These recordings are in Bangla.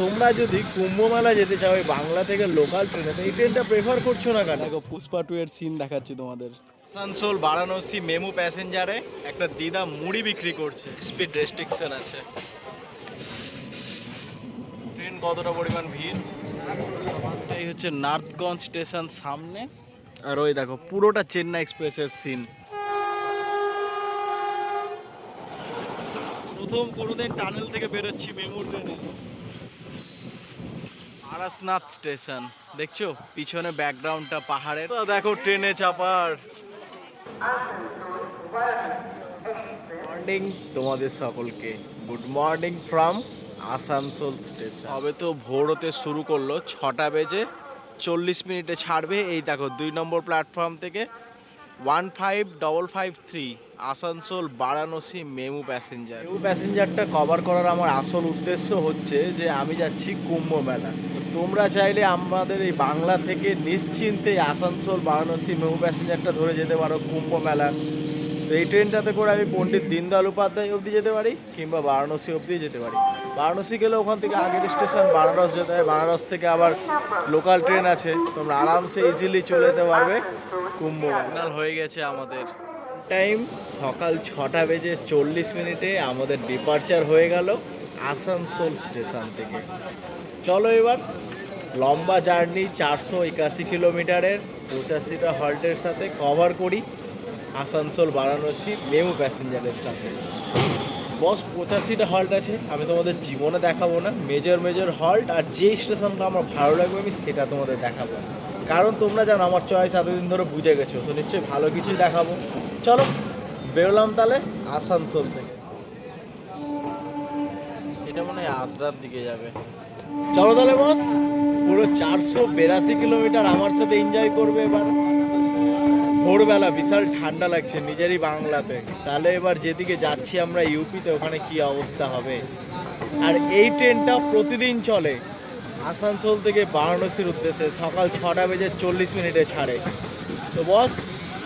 তোমরা যদি কুম্ভ মেলা যেতে চাও এই বাংলা থেকে লোকাল ট্রেনে তো এই ট্রেনটা প্রেফার করছ না কেন? দেখো পুষ্পা টু এর সিন দেখাচ্ছি তোমাদের। আসানসোল বারাণসী মেমু প্যাসেঞ্জারে একটা দিদা মুড়ি বিক্রি করছে। স্পিড রেস্ট্রিকশন আছে। ট্রেন কতটা পরিমাণ ভিড়? এই হচ্ছে নার্থগঞ্জ স্টেশন সামনে। আর ওই দেখো পুরোটা চেন্নাই এক্সপ্রেসের সিন প্রথম কোনোদিন টানেল থেকে বেরোচ্ছি মেমু ট্রেনে আরাসনাথ স্টেশন। দেখছ? পিছনে ব্যাকগ্রাউন্ডটা পাহাড়ের। তো দেখো ট্রেনে চাপার। মর্নিং তোমাদের সকলকে। Good morning from Asansol station. হবে তো ভোর হতে শুরু করল? ছটা বেজে চল্লিশ মিনিটে ছাড়বে। এই দেখো দুই নম্বর প্ল্যাটফর্ম থেকে one five double five three Asansol Varanasi MEMU passenger. MEMU প্যাসেঞ্জারটা cover করার আমার আসল উদ্দেশ্য হচ্ছে যে আমি যাচ্ছি কুম্ভ মেলা তোমরা চাইলে আমাদের এই বাংলা থেকে নিশ্চিন্তে আসানসোল বারাণসী মেমু প্যাসেঞ্জারটা ধরে যেতে পারো কুম্ভ মেলা তো এই ট্রেনটাতে করে আমি পণ্ডিত দীনদয়াল উপাধ্যায় অবধি যেতে পারি কিংবা বারাণসী অবধি যেতে পারি। বারাণসী গেলে ওখান থেকে আগের স্টেশন বানারস যেতে হয়। বানারস থেকে আবার লোকাল ট্রেন আছে। তোমরা আরামসে ইজিলি চলে যেতে পারবে কুম্ভ হয়ে গেছে আমাদের টাইম সকাল ছটা বেজে চল্লিশ মিনিটে আমাদের ডিপারচার হয়ে গেল আসানসোল স্টেশন থেকে। চলো এবার, লম্বা জার্নি চারশো একাশি কিলোমিটারের পঁচাশিটা হল্টের সাথে কভার করি আসানসোল, বারাণসী মেমু প্যাসেঞ্জারের সাথে। বস, পঁচাশিটা হল্ট আছে, আমি তোমাদের জীবনে দেখাবো না। মেজর মেজর হল্ট আর যে স্টেশনটা আমার ভালো লাগবে আমি সেটা তোমাদের দেখাবো। কারণ তোমরা জানো আমার চয়েস এতদিন ধরে বুঝে গেছো তো নিশ্চয়ই ভালো কিছুই দেখাবো। চলো বেরোলাম তাহলে আসানসোল থেকে। এটা মনে হয় আদ্রার দিকে যাবে। চলো তাহলে বস পুরো চারশো বেরাশি কিলোমিটার আমার সাথে এনজয় করবে এবার। ভোরবেলা বিশাল ঠান্ডা লাগছে নিজেরই বাংলাতে। তাহলে এবার যেদিকে যাচ্ছি আমরা ইউপিতে ওখানে কি অবস্থা হবে? আর এই ট্রেনটা প্রতিদিন চলে। আসানসোল থেকে বারাণসীর উদ্দেশ্যে সকাল ছটা বেজে চল্লিশ মিনিটে ছাড়ে। তো বস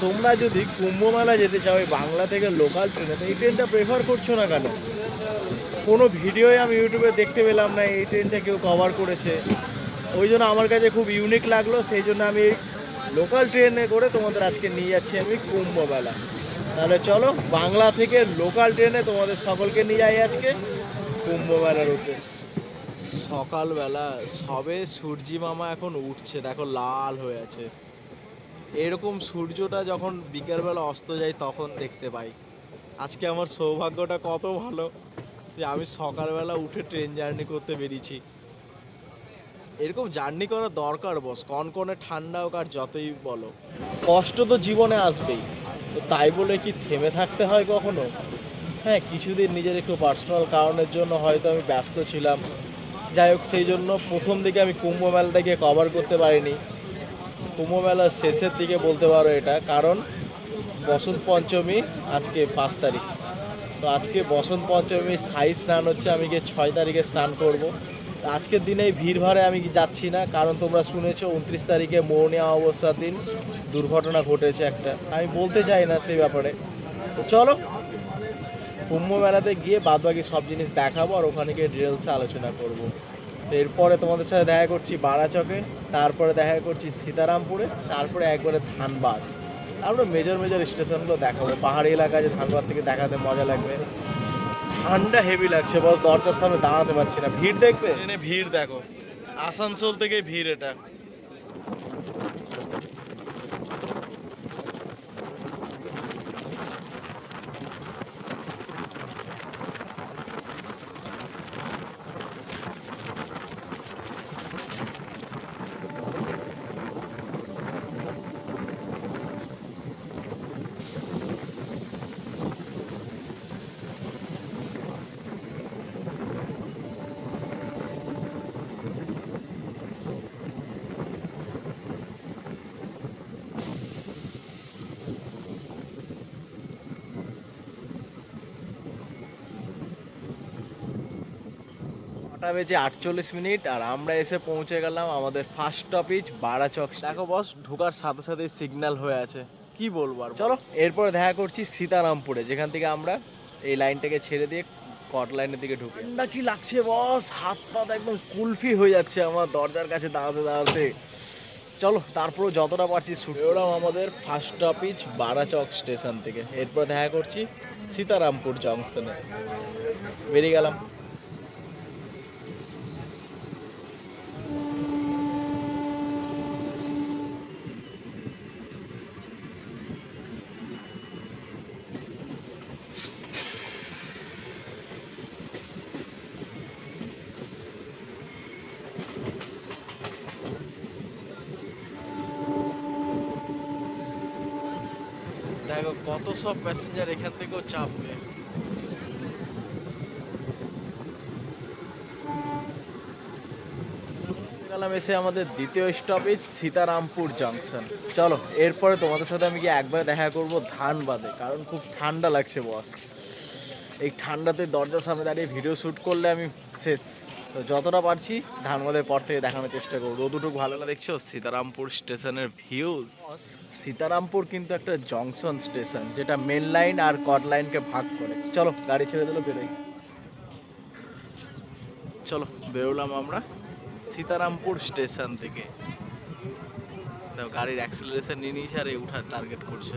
তোমরা যদি কুম্ভ মেলা যেতে চাও এই বাংলা থেকে লোকাল ট্রেনে তো এই ট্রেনটা প্রেফার করছ না কেন? কোনো ভিডিওই আমি ইউটিউবে দেখতে পেলাম না, এই ট্রেনটা কেউ কভার করেছে। ওই জন্য আমার কাছে খুব ইউনিক লাগল, সেই জন্য আমি লোকাল ট্রেনে করে তোমাদের আজকে নিয়ে যাচ্ছি আমি কুম্ভ মেলা তাহলে চলো, বাংলা থেকে লোকাল ট্রেনে তোমাদের সকলকে নিয়ে যাই আজকে কুম্ভ মেলার উদ্দেশ্যে। সকালবেলা সবে সূর্যি মামা এখন উঠছে, দেখো লাল হয়ে আছে। এরকম সূর্যটা যখন বিকেলবেলা অস্ত যায় তখন দেখতে পাই। আজকে আমার সৌভাগ্যটা কত ভালো যে আমি সকালবেলা উঠে ট্রেন জার্নি করতে বেরিয়েছি। এরকম জার্নি করা দরকার বস কনকনে ঠান্ডা হোক আর যতই বলো। কষ্ট তো জীবনে আসবেই। তো তাই বলে কি থেমে থাকতে হয় কখনো? হ্যাঁ কিছুদিন নিজের একটু পার্সোনাল কারণের জন্য হয়তো আমি ব্যস্ত ছিলাম। যাই হোক, সেই জন্য প্রথম দিকে আমি কুম্ভ মেলাটাকে কভার করতে পারিনি। কুম্ভ মেলার শেষের দিকে বলতে পারো এটা, কারণ বসন্ত পঞ্চমী আজকে পাঁচ তারিখ। তো আজকে বসন্ত পঞ্চমী সাই স্নান হচ্ছে, আমি গিয়ে ছয় তারিখে স্নান করব। আজকের দিনে এই ভিড় ভাড়ে আমি যাচ্ছি না, কারণ তোমরা শুনেছো উনত্রিশ তারিখে মৌনিয়া অবস্থার দিন দুর্ঘটনা ঘটেছে একটা। আমি বলতে চাই না সেই ব্যাপারে। তো চলো কুম্ভ মেলাতে গিয়ে বাদবাকি সব জিনিস দেখাবো আর ওখানে গিয়ে ডিটেলসে আলোচনা করব। এরপরে তোমাদের সাথে দেখা করছি বারাচকে, তারপরে দেখা করছি সীতারামপুরে, তারপরে একবারে ধানবাদ। তারপরে মেজর মেজর স্টেশনগুলো দেখাবো। পাহাড়ি এলাকায় যে ধানবাদ থেকে দেখাতে মজা লাগবে। ঠান্ডা হেভি লাগছে বস দরজার সামনে দাঁড়াতে পারছি না। ভিড় দেখবে? ভিড় দেখো। আসানসোল থেকে ভিড় এটা। বেজে আটচল্লিশ মিনিট আর আমরা এসে পৌঁছে গেলাম আমাদের ফার্স্ট স্টপেজ বারাচক দেখো বস ঢোকার সাথে সাথে সিগন্যাল হয়ে আছে। কি বলব আর চলো এরপরে দেখা করছি সীতারামপুরে যেখান থেকে আমরা এই লাইনটাকে ছেড়ে দিয়ে কট লাইনের দিকে ঢুকে না কি লাগছে বস হাত পা একদম কুলফি হয়ে যাচ্ছে আমার দরজার কাছে দাঁড়াতে দাঁড়াতে। চলো তারপরও যতটা পারছি ছুটে ওরাম আমাদের ফার্স্ট স্টপেজ বারাচক স্টেশন থেকে। এরপর দেখা করছি সীতারামপুর জংশনে বেরিয়ে গেলাম। দেখো, কত সব প্যাসেঞ্জার এখান থেকেও চাপবে এসে আমাদের দ্বিতীয় স্টপেজ সীতারামপুর জাংশন চলো, এরপরে তোমাদের সাথে আমি গিয়ে একবার দেখা করব ধানবাদে, কারণ খুব ঠান্ডা লাগছে বস এই ঠান্ডাতে দরজার সামনে দাঁড়িয়ে ভিডিও শ্যুট করলে আমি শেষ। তো যতটা পারছি ধানবাদের পর থেকে দেখানোর চেষ্টা করব। রোদুটুক ভালো না দেখছ সীতারামপুর স্টেশনের ভিউজ সীতারামপুর কিন্তু একটা জংশন স্টেশন যেটা মেন লাইন আর কট লাইনকে ভাগ করে। চলো গাড়ি ছেড়ে দিলো বেরোই। চলো বেরোলাম আমরা সীতারামপুর স্টেশন থেকে। গাড়ির অ্যাক্সেলারেশন নিয়ে নিয়েছে আর এই উঠার টার্গেট করছে।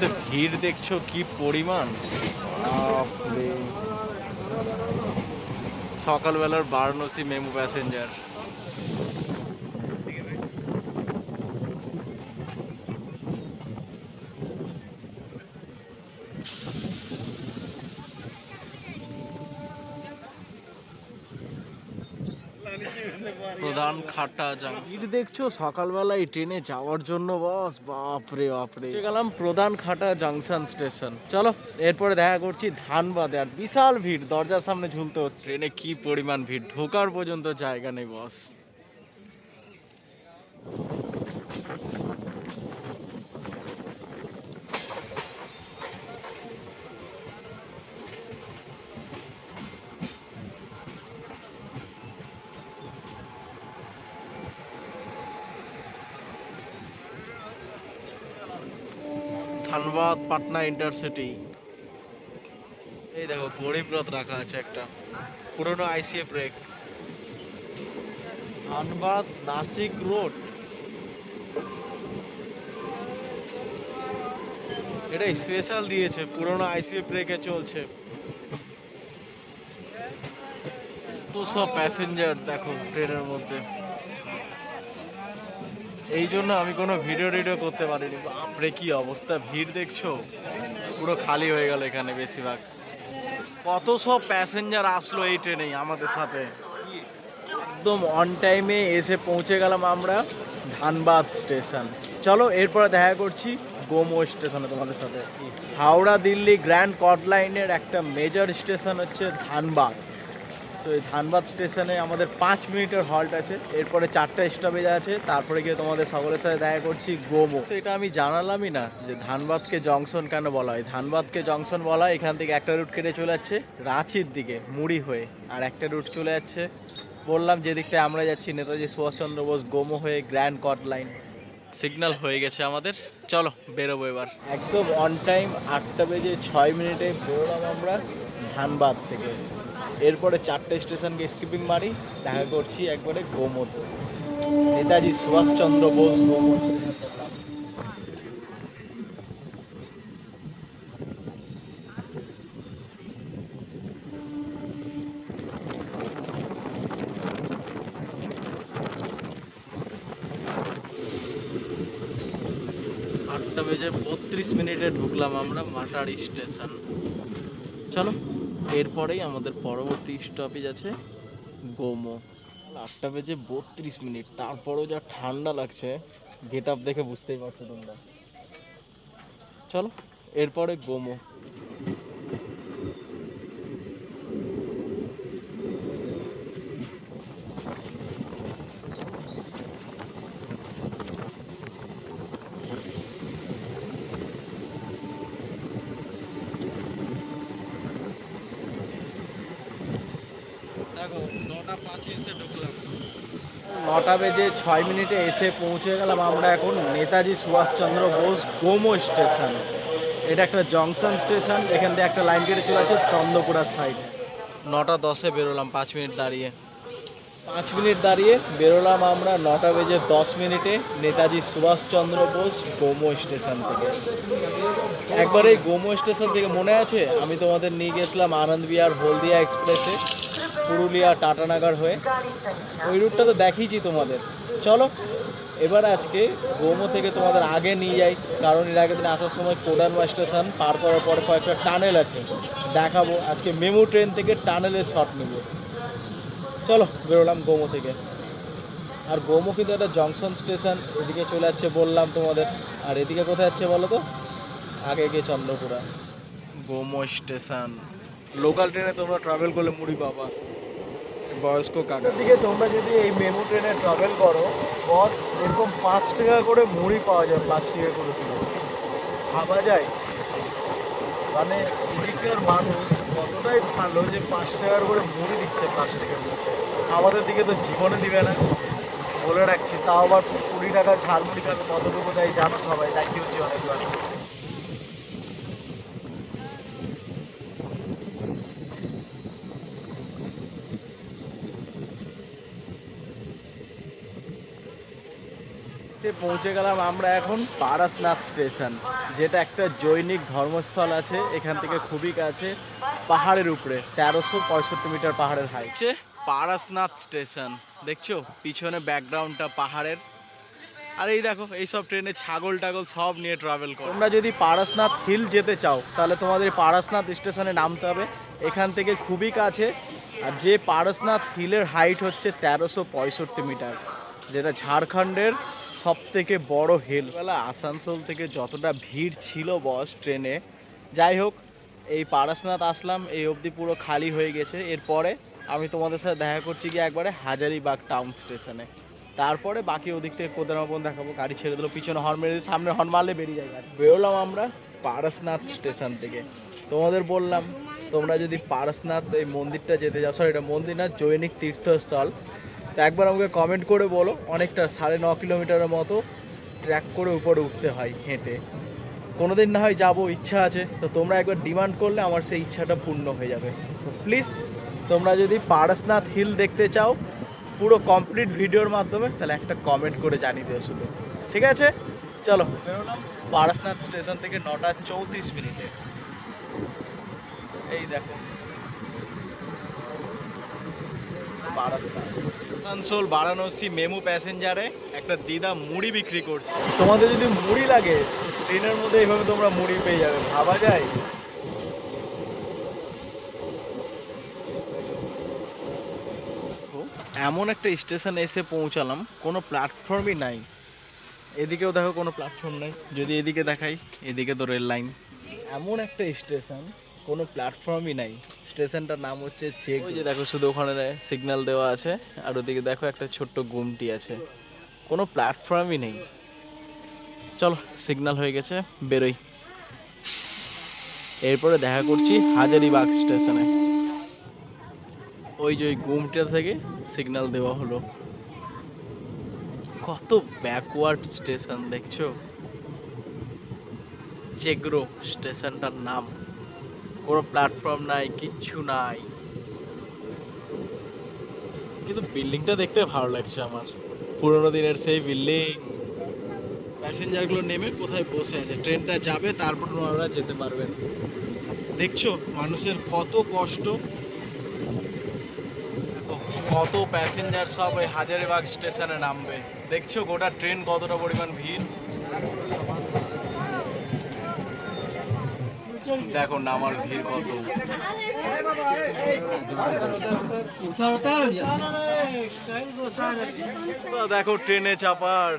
মধ্যে ভিড় দেখছ? কি পরিমাণ। সকালবেলার বারাণসী মেমু প্যাসেঞ্জার। প্রধান খাটা জাংশন দেখছ? সকালবেলা এই ট্রেনে যাওয়ার জন্য বস বাপরে বাপরে। গেলাম প্রধান খাটা জাংশন স্টেশন। চলো এরপরে দেখা করছি ধানবাদে। আর বিশাল ভিড় দরজার সামনে ঝুলতে হচ্ছে। ট্রেনে কি পরিমাণ ভিড়? ঢোকার পর্যন্ত জায়গা নেই বস। ধানবাদ পাটনা ইন্টারসিটি। এই দেখো গরিবরথ রাখা আছে একটা। পুরনো ICF rake Dhanbad Nashik road. এটা স্পেশাল দিয়েছে, পুরনো আইসিএ ব্রেকে চলছে। তো সব প্যাসেঞ্জার দেখো ট্রেনের মধ্যে। এই জন্য আমি কোনো ভিডিও টিডিও করতে পারিনি। বাপরে, কি অবস্থা? ভিড় দেখছ? পুরো খালি হয়ে গেল এখানে বেশিরভাগ। কত সব প্যাসেঞ্জার আসলো এই ট্রেনেই আমাদের সাথে। একদম অন টাইমে এসে পৌঁছে গেলাম আমরা ধানবাদ স্টেশন চলো, এরপরে দেখা করছি গোমো স্টেশনে তোমাদের সাথে। হাওড়া দিল্লি গ্র্যান্ড কট লাইনের একটা মেজর স্টেশন হচ্ছে ধানবাদ। তো এই ধানবাদ স্টেশনে আমাদের পাঁচ মিনিটের হল্ট আছে। এরপরে চারটা স্টপেজ আছে, তারপরে গিয়ে তোমাদের সকলের সাথে দেখা করছি গোমো। তো এটা আমি জানালামই না যে ধানবাদকে জংশন কেন বলা হয়। ধানবাদকে জংশন বলা হয়, এখান থেকে একটা রুট কেটে চলে যাচ্ছে রাঁচির দিকে, মুড়ি হয়ে। আর একটা রুট চলে যাচ্ছে, বললাম যে দিকটায় আমরা যাচ্ছি, নেতাজি সুভাষচন্দ্র বোস গোমো হয়ে গ্র্যান্ড কট লাইন সিগন্যাল হয়ে গেছে আমাদের। চলো, বেরোবো এবার। একদম অন টাইম আটটা বেজে ছয় মিনিটে বেরোলাম আমরা ধানবাদ থেকে। এরপরে চারটে স্টেশনকে স্কিপিং মারি, দেখা করছি একবারে গোমোতে নেতাজি সুভাষচন্দ্র বোস গোমো আটটা বেজে বত্রিশ মিনিটে ঢুকলাম আমরা মাটারি স্টেশন। চলো। এরপরেই আমাদের পরবর্তী স্টপেজ আছে গোমো। আটটা বেজে বত্রিশ মিনিট, তারপরেও যা ঠান্ডা লাগছে গেট আপ দেখে বুঝতেই পারছ তোমরা। চলো, এরপরে গোমো। নটা বেজে ছয় মিনিটে এসে পৌঁছে গেলাম আমরা এখন নেতাজি সুভাষচন্দ্র বোস গোমো স্টেশন। এটা একটা জংশন স্টেশন, এখান থেকে একটা লাইন কেটে চলে আছে চন্দ্রপুরার সাইডে নটা দশে বেরোলাম, পাঁচ মিনিট দাঁড়িয়ে। পাঁচ মিনিট দাঁড়িয়ে বেরোলাম আমরা নটা বেজে দশ মিনিটে নেতাজি সুভাষচন্দ্র বোস গোমো স্টেশন থেকে। একবার এই গোমো স্টেশন থেকে মনে আছে? আমি তোমাদের নিয়ে গেছিলাম আনন্দ বিহার হলদিয়া এক্সপ্রেসে, পুরুলিয়া টাটানাগার হয়ে। ওই রুটটা তো দেখিয়েছি তোমাদের। চলো, এবার আজকে গোমো থেকে তোমাদের আগে নিয়ে যাই, কারণ এর আগের দিন আসার সময় কোডারমা স্টেশন পার করার পর কয়েকটা টানেল আছে। দেখাবো, আজকে মেমু ট্রেন থেকে টানেলের শট নেব। চলো বেরোলাম গোমো থেকে। আর গোমো কিন্তু একটা জংশন স্টেশন এদিকে চলে যাচ্ছে বললাম তোমাদের। আর এদিকে কোথায় যাচ্ছে বলো তো? আগে গিয়ে চন্দ্রপুরা। গোমো স্টেশন। লোকাল ট্রেনে তোমরা ট্রাভেল করলে মুড়ি পাবা। বয়স্ক কাকার দিকে তোমরা যদি এই মেমো ট্রেনে ট্রাভেল করো বস এরকম পাঁচ টাকা করে মুড়ি পাওয়া যায় প্লাস্টিকের করে কিলো ভাবা যায়? মানে এদিককার মানুষ কতটাই ভালো যে পাঁচ টাকার করে মুড়ি দিচ্ছে প্লাস্টিকের মধ্যে। আমাদের দিকে তো জীবনে দিবে না। বলে রাখছি, তাও আবার কুড়ি টাকা ঝালমুড়ি খাবে কতটুকু দেয় জানো সবাই? দেখিয়েছি অনেকবার। পৌঁছে গেলাম আমরা এখন পারাসনাথ স্টেশন যেটা একটা জৈনিক ধর্মস্থল আছে এখান থেকে খুবই কাছে পাহাড়ের উপরে তেরোশো পঁয়ষট্টি মিটার পাহাড়ের হাইট হচ্ছে পারাসনাথ স্টেশন দেখছ? পিছনে ব্যাকগ্রাউন্ডটা পাহাড়ের। আর এই দেখো এইসব ট্রেনে ছাগল টাগল সব নিয়ে ট্রাভেল করো। তোমরা যদি পারাসনাথ হিল যেতে চাও তাহলে তোমাদের পারাসনাথ স্টেশনে নামতে হবে। এখান থেকে খুবই কাছে আর যে পারসনাথ হিলের হাইট হচ্ছে তেরোশো পঁয়ষট্টি মিটার। যেটা ঝাড়খণ্ডের সব থেকে বড় হিল বেলা আসানসোল থেকে যতটা ভিড় ছিল বস ট্রেনে। যাই হোক, এই পারসনাথ আসলাম, এই অবধি পুরো খালি হয়ে গেছে। এরপরে আমি তোমাদের সাথে দেখা করছি গিয়ে একবারে হাজারিবাগ টাউন স্টেশনে। তারপরে বাকি ওদিক থেকে কোদারামপন দেখাবো, গাড়ি ছেড়ে দিলো, পিছনে হর্ন মেরে সামনে হর্ন মারলে বেরিয়ে যায় গাড়ি। বেরোলাম আমরা পারসনাথ স্টেশন থেকে। তোমাদের বললাম, তোমরা যদি পারসনাথ এই মন্দিরটা যেতে যাও সরি এটা মন্দির না, জৈনিক তীর্থস্থল। তো একবার আমাকে কমেন্ট করে বলো, অনেকটা সাড়ে ন কিলোমিটারের মতো ট্র্যাক করে উপরে উঠতে হয় হেঁটে। কোনো দিন না হয় যাব, ইচ্ছা আছে। তো তোমরা একবার ডিমান্ড করলে আমার সেই ইচ্ছাটা পূর্ণ হয়ে যাবে। তো প্লিজ তোমরা যদি পারসনাথ হিল দেখতে চাও, পুরো কমপ্লিট ভিডিওর মাধ্যমে, তাহলে একটা কমেন্ট করে জানিয়ে দিও শুধু। ঠিক আছে? চলো। পারসনাথ স্টেশন থেকে নটা চৌত্রিশ মিনিটে। এই দেখো। পারসনাথ আসানসোল বারাণসী মেমু প্যাসেঞ্জারে একটা দিদা মুড়ি বিক্রি করছে। তোমাদের যদি মুড়ি লাগে ট্রেনের মধ্যে এইভাবে তোমরা মুড়ি পেয়ে যাবে ভাবা যায়? এমন একটা স্টেশনে এসে পৌঁছালাম কোনো প্ল্যাটফর্মই নাই। এদিকেও দেখো কোনো প্ল্যাটফর্ম নেই যদি এদিকে দেখাই এদিকে তো রেল লাইন। এমন একটা স্টেশন কোনো প্ল্যাটফর্মই নাই। স্টেশনটার নাম হচ্ছে চেক ওই যে দেখো শুধু ওখানে সিগন্যাল দেওয়া আছে আর ওদিকে দেখো একটা ছোট্ট গুমটি আছে। কোনো প্ল্যাটফর্মই নেই। চলো সিগন্যাল হয়ে গেছে বেরোই। এরপরে দেখা করছি হাজারিবাগ স্টেশনে। ওই যে ওই গুমটা থেকে সিগন্যাল দেওয়া হলো। কত ব্যাকওয়ার্ড স্টেশন দেখছ? চেগ্রো স্টেশনটার নাম। কোনো প্ল্যাটফর্ম নাই কিচ্ছু নাই। কিন্তু বিল্ডিংটা দেখতে ভালো লাগছে আমার। পুরোনো দিনের সেই বিল্ডিং প্যাসেঞ্জারগুলো নেমে কোথায় বসে আছে? ট্রেনটা যাবে তারপর ওনারা যেতে পারবেন। দেখছ মানুষের কত কষ্ট। কত প্যাসেঞ্জার সব ওই হাজারিবাগ স্টেশনে নামবে। দেখছ গোটা ট্রেন কতটা পরিমাণ ভিড়। দেখো নামার ভিড় কত। দেখো ট্রেনে চাপার।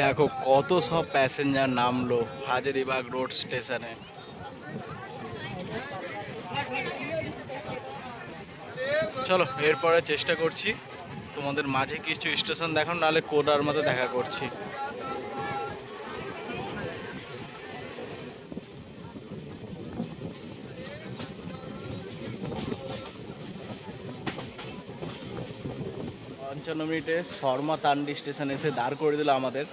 দেখো কত সব প্যাসেঞ্জার নামলো হাজারিবাগ রোড স্টেশনে। চলো, এরপরে চেষ্টা করছি। তোমাদের মাঝে কিছু স্টেশন দেখো নাহলে কোডার মতো দেখা করছি। পঞ্চান্ন মিনিটে শর্মা তান্ডি স্টেশন এসে দাঁড় করে দিল আমাদের।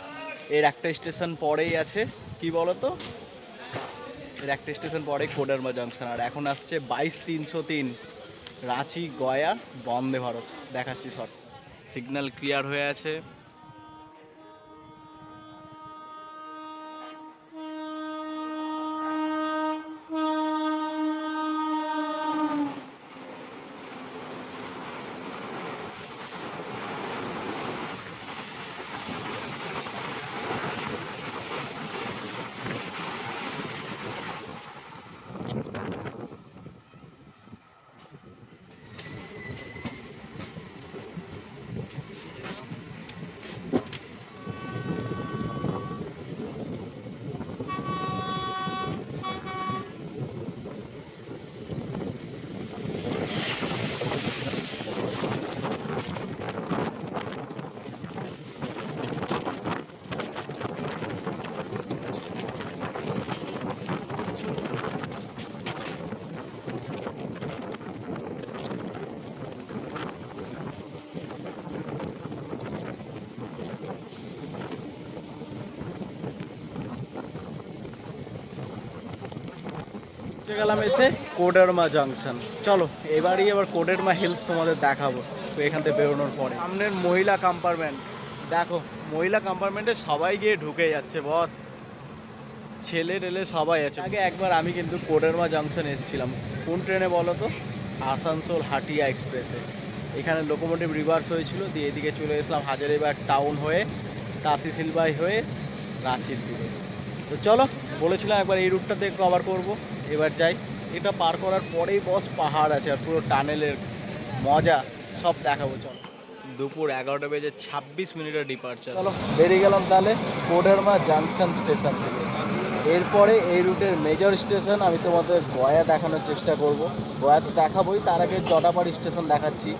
এর একটা স্টেশন পরেই আছে। কি বলতো? এর একটা স্টেশন পরে কোডারমা জংশন। আর এখন আসছে বাইশ তিনশো তিন। রাঁচি, গয়া, বন্দে ভারত। দেখাচ্ছি শট সিগন্যাল ক্লিয়ার হয়ে আছে। গেলাম এসে কোডারমা জংশন। চলো, এবারই এবার কোডারমা হিলস তোমাদের দেখাবো, তো এখান থেকে বেরোনোর পরে। সামনের মহিলা কম্পার্টমেন্ট দেখো, মহিলা কম্পার্টমেন্টে সবাই গিয়ে ঢুকে যাচ্ছে বস ছেলে টেলে সবাই আছে। আগে একবার আমি কিন্তু কোডারমা জংশন এসেছিলাম। কোন ট্রেনে বলো তো? আসানসোল হাটিয়া এক্সপ্রেসে এখানে লোকোমোটিভ রিভার্স হয়েছিল, দিয়ে এদিকে চলে এসলাম হাজারিবাগ টাউন হয়ে তাঁতিশিলবাই হয়ে, রাঁচির দিকে। তো চলো, বলেছিলাম একবার এই রুটটাতে কভার করব। এবার যাই এটা পার করার পরেই বস পাহাড় আছে আর পুরো টানেলের মজা সব দেখাবো চলো। দুপুর এগারোটা বেজে ছাব্বিশ মিনিটের ডিপার্চার চলো বেরিয়ে গেলাম তাহলে কোডারমা জাংশন স্টেশন থেকে। এরপরে এই রুটের মেজর স্টেশন আমি তোমাদের গয়া দেখানোর চেষ্টা করব। গয়া তো দেখাবোই তার আগে জটাপাড়ি স্টেশন দেখাচ্ছি।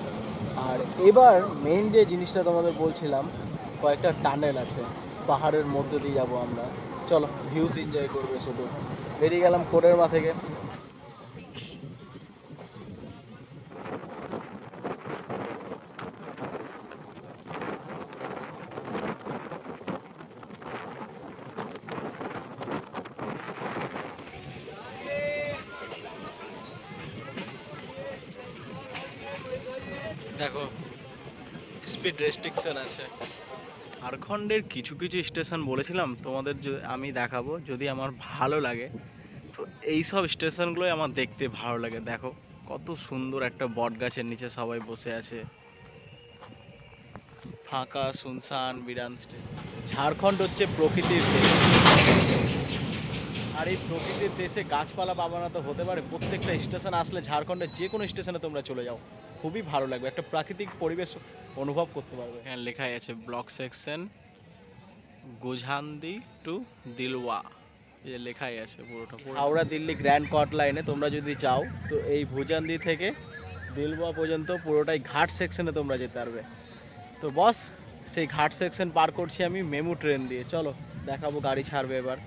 আর এবার মেইন যে জিনিসটা তোমাদের বলছিলাম কয়েকটা টানেল আছে পাহাড়ের মধ্যে দিয়ে যাব আমরা। চলো ভিউজ এনজয় করবে শুধু। বেরিয়ে গেলাম কোডেরমা থেকে। দেখো স্পিড রেস্ট্রিকশন আছে। ঝাড়খণ্ডের কিছু কিছু স্টেশন বলেছিলাম, তোমাদের আমি দেখাবো যদি আমার ভালো লাগে। তো এই সব স্টেশনগুলোই আমার দেখতে ভালো লাগে। দেখো, কত সুন্দর একটা বট গাছের নিচে সবাই বসে আছে। ফাঁকা, শুনশান, বিরান স্টেশন। ঝাড়খণ্ড হচ্ছে প্রকৃতির দেশ। আর এই প্রকৃতির দেশে গাছপালা পাবানা তো হতে পারে। প্রত্যেকটা স্টেশন আসলে ঝাড়খণ্ডের যে কোনো স্টেশনে তোমরা চলে যাও। খুবই ভালো লাগবে একটা প্রাকৃতিক পরিবেশ অনুভব করতে পারবে। হ্যাঁ লেখাই আছে block section Gujhandi to Dilwa. এই যে লেখাই আছে পুরোটা হাওড়া দিল্লি গ্র্যান্ড কট লাইনে তোমরা যদি যাও তো এই ভুজান্দি থেকে দিলওয়া পর্যন্ত পুরোটাই ঘাট সেকশনে তোমরা যেতে পারবে। তো বস সেই ঘাট সেকশন পার করছি আমি মেমু ট্রেন দিয়ে। চলো দেখাবো গাড়ি ছাড়বে এবার।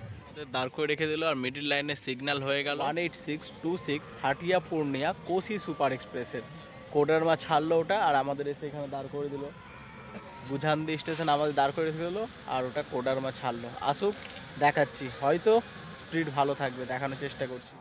দাঁড় করে রেখে দিল আর মিডিল লাইনে সিগন্যাল হয়ে গেল। One eight six two six Hatia Purnia Kosi super এক্সপ্রেসের। কোডারমা ছাড়লো ওটা, আর আমাদের এসে এখানে দাঁড় করে দিল। বুঝান্দি স্টেশন আমাদের দাঁড় করে দিল দিলো, আর ওটা কোডারমা ছাড়লো। আসুক, দেখাচ্ছি। হয়তো স্পিড ভালো থাকবে, দেখানোর চেষ্টা করছি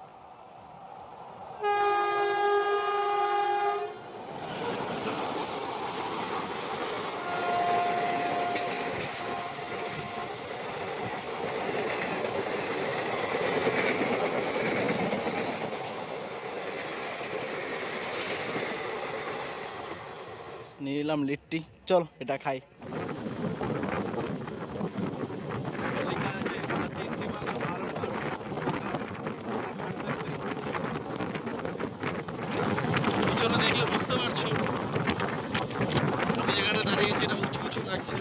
নিয়ে নিলাম লিট্টি। চল, এটা খাই। পিছনে দেখলে বুঝতে পারছ। আমি যেখানে দাঁড়িয়েছি এটা উঁচু উঁচু লাগছে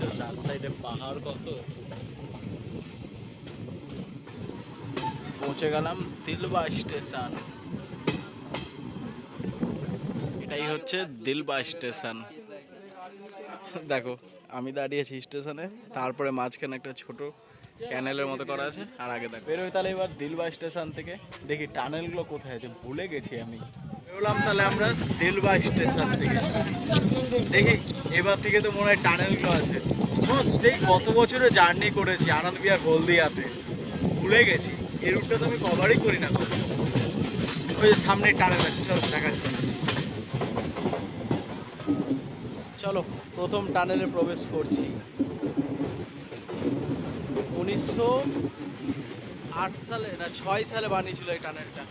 দেখছ চার সাইডে পাহাড় কত গেলাম দিলবা স্টেশন। এটাই হচ্ছে দিলবা স্টেশন। দেখো, আমি দাঁড়িয়েছি স্টেশনে, তারপরে মাঝখানে একটা ছোট ক্যানেলের মতো করা আছে, আর আগে দেখ। বেরোই তাহলে এবার দিলবা স্টেশন থেকে। দেখি টানেলগুলো কোথায় আছে, ভুলে গেছি আমি। বেরোলাম তাহলে আমরা দিলবা স্টেশন থেকে। দেখি, এবার থেকে তো মনে হয় টানেলগুলো আছে। সেই কত বছরে জার্নি করেছি, আনন্দ বিহার হলদিয়াতে। ভুলে গেছি। এই রুটটা তো আমি কভারই করি না ওই সামনে টানেল আছে, চলো দেখাচ্ছি। চলো, প্রথম টানেলে প্রবেশ করছি। উনিশশো আট সালে, না, ছয় সালে বানিয়েছিল এই টানেলটা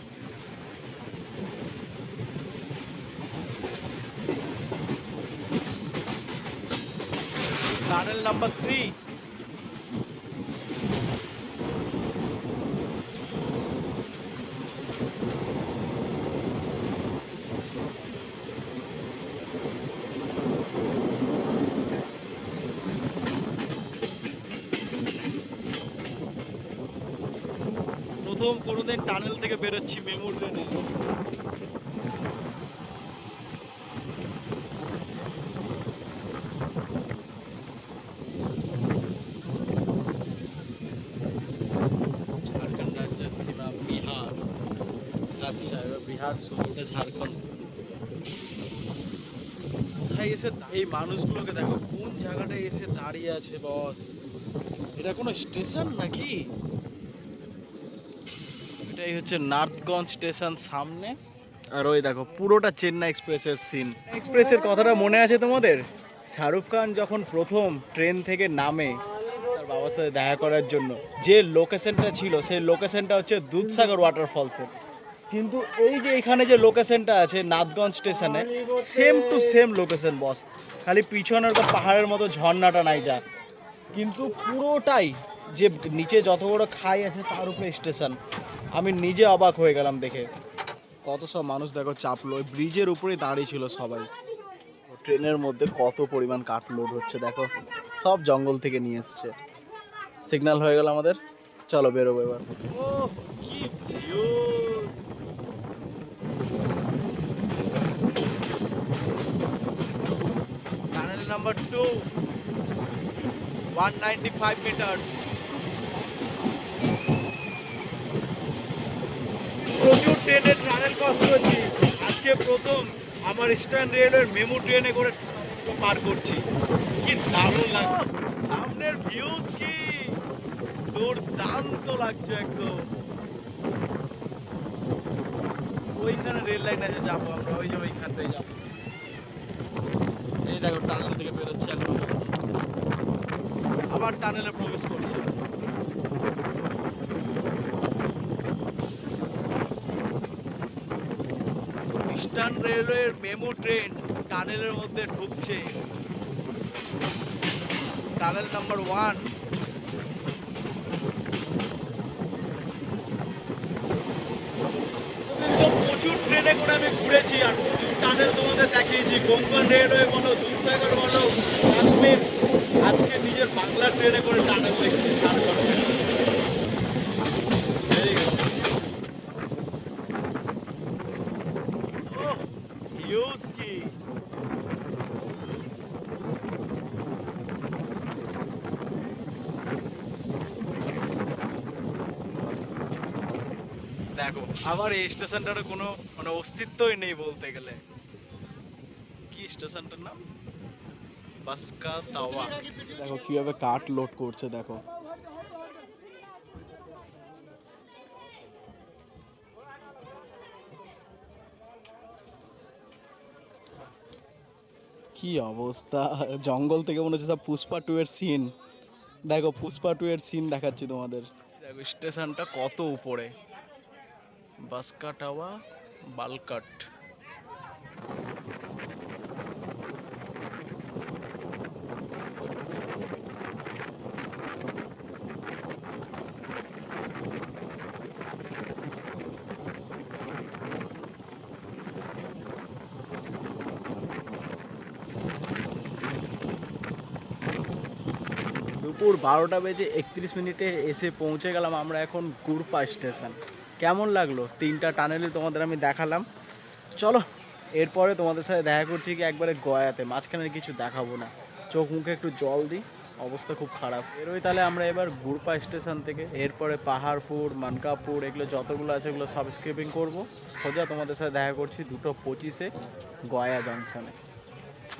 টানেল নাম্বার থ্রি প্রথম কোনোদিন টানেল থেকে বেরোচ্ছি মেমু ট্রেনে রাজ্যের সীমা, বিহার। আচ্ছা এবার বিহার এসে মানুষগুলোকে দেখো, কোন জায়গাটায় এসে দাঁড়িয়ে আছে বস এটা কোনো স্টেশন নাকি? এটাই হচ্ছে নার্থগঞ্জ স্টেশন সামনে। আর ওই দেখো পুরোটা চেন্নাই এক্সপ্রেসের সিন এক্সপ্রেসের কথাটা মনে আছে তোমাদের? শাহরুখ খান যখন প্রথম ট্রেন থেকে নামে তার বাবার সাথে দেখা করার জন্য যে লোকেশনটা ছিল সেই লোকেশনটা হচ্ছে দুধসাগর ওয়াটারফলসে কিন্তু এই যে এখানে যে লোকেশনটা আছে নাথগঞ্জ স্টেশনে same to same location boss খালি পিছনের পাহাড়ের মতো ঝর্ণাটা নাই যা। কিন্তু পুরোটাই যে নিচে যত বড় খাই আছে তার উপরে স্টেশন আমি নিজে অবাক হয়ে গেলাম দেখে। কত সব মানুষ দেখো চাপলো ওই ব্রিজের উপরে দাঁড়িয়ে ছিল সবাই। ট্রেনের মধ্যে কত পরিমাণ কাঠ লোড হচ্ছে দেখো। সব জঙ্গল থেকে নিয়ে এসছে। সিগন্যাল হয়ে গেল আমাদের। চলো বেরোবো এবার! Number two one ninety five meters প্রচুর ট্রেনে ট্রাভেল ক্রস করেছি আজকে প্রথম আমার ইস্টার্ন রেলওয়ের মেমো ট্রেনে করে পার করছি। কি দারুণ লাগছে। সামনের ভিউজ কি? দুর্দান্ত লাগছে একদম। ওইখানে রেল লাইন আছে, যাব আমরা। ওই যে ওইখানটায় যাব। এই দেখো টানেল থেকে বেরোচ্ছে এখন আবার টানেলে প্রবেশ করছে। ইস্টার্ন রেলওয়ের মেমো ট্রেন টানেলের মধ্যে ঢুকছে। Tunnel number one. প্রচুর ট্রেনে করে আমি ঘুরেছি আর প্রচুর টানেল তোমাদের দেখিয়েছি। কোঙ্কন রেলওয়ে বলো, দুধসাগর বলো, কাশ্মীর। আজকে নিজের বাংলা ট্রেনে করে টানেল দেখছি ঝাড়খণ্ডে আমার এই স্টেশনটার কোনো মানে অস্তিত্বই নেই বলতে গেলে। কি স্টেশনটার নাম? বাসকা তাওয়া। দেখো কীভাবে কাঠ লোড করছে দেখো। কি অবস্থা? জঙ্গল থেকে মনে হচ্ছে সব পুষ্পা টু এর সিন দেখো পুষ্পা টু এর সিন দেখাচ্ছি তোমাদের। দেখো স্টেশনটা কত উপরে। বাসকা টাওয়া, বালকাট। দুপুর বারোটা বেজে একত্রিশ মিনিটে এসে পৌঁছে গেলাম আমরা এখন গুরপা স্টেশন। কেমন লাগল? তিনটা টানেলে তোমাদের আমি দেখালাম। চলো, এরপরে তোমাদের সাথে দেখা করছি কি একবারে গয়াতে। মাঝখানে কিছু দেখাবো না। চোখ মুখে একটু জল দিই, অবস্থা খুব খারাপ। এরই তাহলে আমরা এবার গুড়পা স্টেশন থেকে। এরপরে পাহাড়পুর, মানকাপুর, এগুলো যতগুলো আছে ওগুলো সব স্কিপিং করব। সোজা তোমাদের সাথে দেখা করছি দুটো পঁচিশে গয়া জংশনে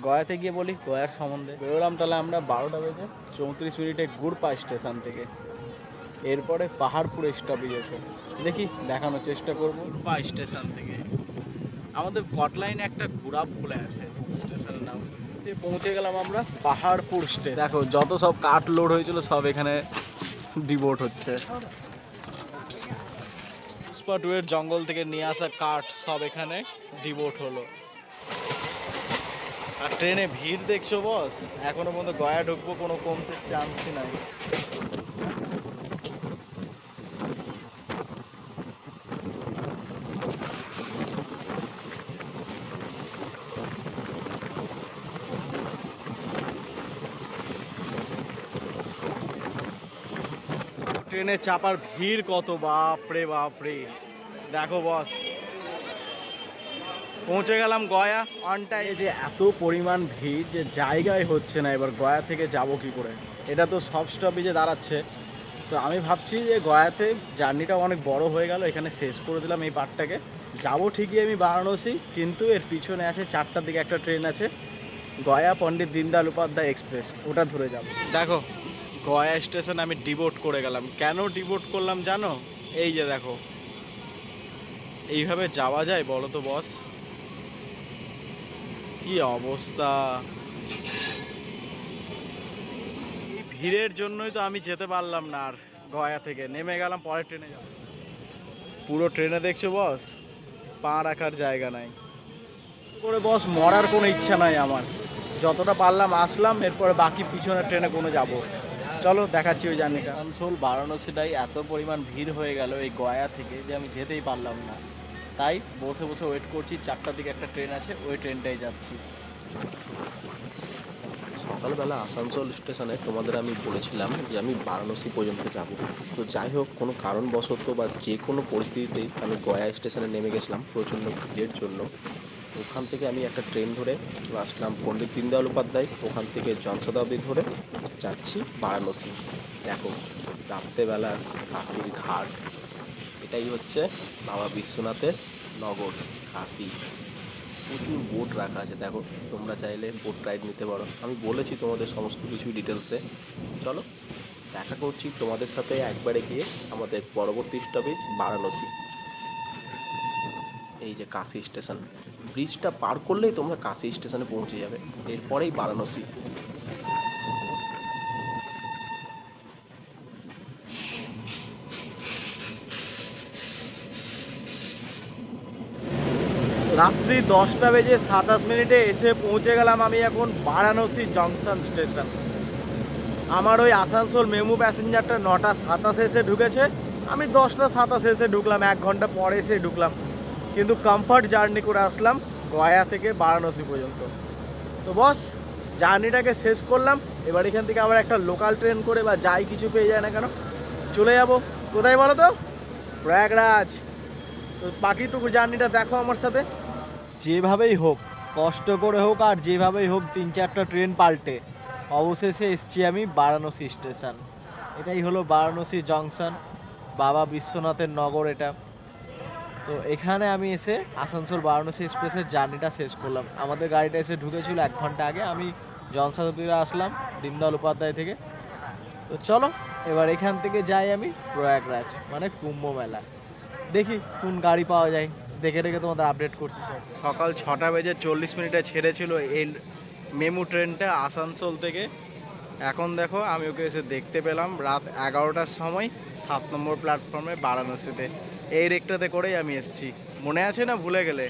গয়াতে গিয়ে বলি, গয়ার সম্বন্ধে। বেরোলাম তাহলে আমরা বারোটা বেজে চৌত্রিশ মিনিটে গুড়পা স্টেশন থেকে। এরপরে পাহাড়পুর স্টপেজ আছে। দেখি দেখানোর চেষ্টা করব। গুরপা স্টেশন থেকে। আমাদের কটলাইনে একটা ঘুরাপ বলে আছে স্টেশনের নাম। সে পৌঁছে গেলাম আমরা পাহাড়পুর স্টেশন। দেখো যত সব কাঠ লোড হয়েছিল সব এখানে ডিভোট হচ্ছে। পুষ্পা টু এর জঙ্গল থেকে নিয়ে আসা কাঠ সব এখানে ডিভোট হলো। আর ট্রেনে ভিড় দেখছ বস এখনও পর্যন্ত গয়া ঢুকবো কোনো কমতে চান্সই নাই। ট্রেনে চাপার ভিড় কত? বাপরে বাপরে। দেখো বস পৌঁছে গেলাম গয়া অন টাইম যে এত পরিমাণ ভিড় যে জায়গায় হচ্ছে না এবার গয়া থেকে যাব কি করে? এটা তো সব স্টপেজে দাঁড়াচ্ছে। তো আমি ভাবছি যে গয়াতে জার্নিটা অনেক বড় হয়ে গেল এখানে শেষ করে দিলাম এই পার্টটাকে যাব ঠিকই আমি বারাণসী কিন্তু এর পিছনে আছে চারটার দিকে একটা ট্রেন আছে গয়া পণ্ডিত দীনদয়াল উপাধ্যায় এক্সপ্রেস ওটা ধরে যাব। দেখো গয়া স্টেশন আমি ডিভোট করে গেলাম। কেন ডিভোট করলাম জানো? এই যে দেখো। এইভাবে যাওয়া যায় বলো তো বস কি অবস্থা? ভিড়ের জন্যই তো আমি যেতে পারলাম না আর গয়া থেকে। নেমে গেলাম, পরের ট্রেনে যাব। পুরো ট্রেনে দেখছ বস পা রাখার জায়গা নাই। করে বস মরার কোনো ইচ্ছা নাই আমার। যতটা পারলাম আসলাম, এরপরে বাকি পিছনের ট্রেনে কোনো যাব। চলো দেখাচ্ছি ওই জার্নিটা। আসানসোল বারাণসীটাই এত পরিমাণ ভিড় হয়ে গেল এই গয়া থেকে যে আমি যেতেই পারলাম না। তাই বসে বসে ওয়েট করছি চারটার দিকে একটা ট্রেন আছে ওই ট্রেনটাই যাচ্ছি। সকালবেলা আসানসোল স্টেশনে তোমাদের আমি বলেছিলাম যে আমি বারাণসী পর্যন্ত যাব। তো যাই হোক কোনো কারণবশত বা যে কোনো পরিস্থিতিতেই আমি গয়া স্টেশনে নেমে গেছিলাম প্রচণ্ড ভিড়ের জন্য। ওখান থেকে আমি একটা ট্রেন ধরে চলে আসলাম পণ্ডিত দীনদয়াল উপাধ্যায় ওখান থেকে জনশতাব্দী ধরে যাচ্ছি বারাণসী। দেখো রাত্রেবেলা কাশির ঘাট। এটাই হচ্ছে বাবা বিশ্বনাথের নগর কাশী প্রচুর বোট রাখা আছে, দেখো। তোমরা চাইলে বোট রাইড নিতে পারো। আমি বলেছি তোমাদের সমস্ত কিছুই ডিটেলসে চলো, দেখা করছি তোমাদের সাথে একবারে গিয়ে আমাদের পরবর্তী স্টপেজ বারাণসী। এই যে কাশি স্টেশন ব্রিজটা পার করলেই তোমরা কাশী স্টেশনে পৌঁছে যাবে। এরপরেই বারাণসী। রাত্রি দশটা বেজে সাতাশ মিনিটে এসে পৌঁছে গেলাম আমি এখন বারাণসী জংশন স্টেশন। আমার ওই আসানসোল মেমু প্যাসেঞ্জারটা নটা সাতাশে এসে ঢুকেছে। আমি দশটা সাতাশে এসে ঢুকলাম, এক ঘণ্টা পরে এসে ঢুকলাম। কিন্তু কমফর্ট জার্নি করে আসলাম গয়া থেকে বারাণসী পর্যন্ত। তো বস জার্নিটাকে শেষ করলাম। এবার এখান থেকে আবার একটা লোকাল ট্রেন করে বা যাই কিছু পেয়ে যায় না কেন, চলে যাব। কোথায় বলো তো? প্রয়াগরাজ। তো বাকিটুকু জার্নিটা দেখো আমার সাথে। যেভাবেই হোক, কষ্ট করে হোক আর যেভাবেই হোক তিন চারটা ট্রেন পাল্টে, অবশেষে এসছি আমি বারাণসী স্টেশন। এটাই হলো বারাণসী জংশন, বাবা বিশ্বনাথের নগর এটা। তো এখানে আমি এসে আসানসোল বারাণসী এক্সপ্রেসের জার্নিটা শেষ করলাম। আমাদের গাড়িটা এসে ঢুকেছিল এক ঘণ্টা আগে, আমি জনশতাব্দীতে আসলাম দীনদয়াল উপাধ্যায় থেকে। তো চলো, এবার এখান থেকে যাই আমি প্রয়াগরাজ মানে কুম্ভ মেলা। দেখি কোন গাড়ি পাওয়া যায়। দেখে দেখে তোমাদের আপডেট করছি স্যার সকাল ছটা বেজে চল্লিশ মিনিটে ছেড়েছিল এই মেমু ট্রেনটা আসানসোল থেকে। এখন দেখো, আমি ওকে এসে দেখতে পেলাম রাত এগারোটার সময় সাত নম্বর প্ল্যাটফর্মে বারাণসীতে। এই রেকটাতে করেই আমি এসেছি। মনে আছে না ভুলে গেলে?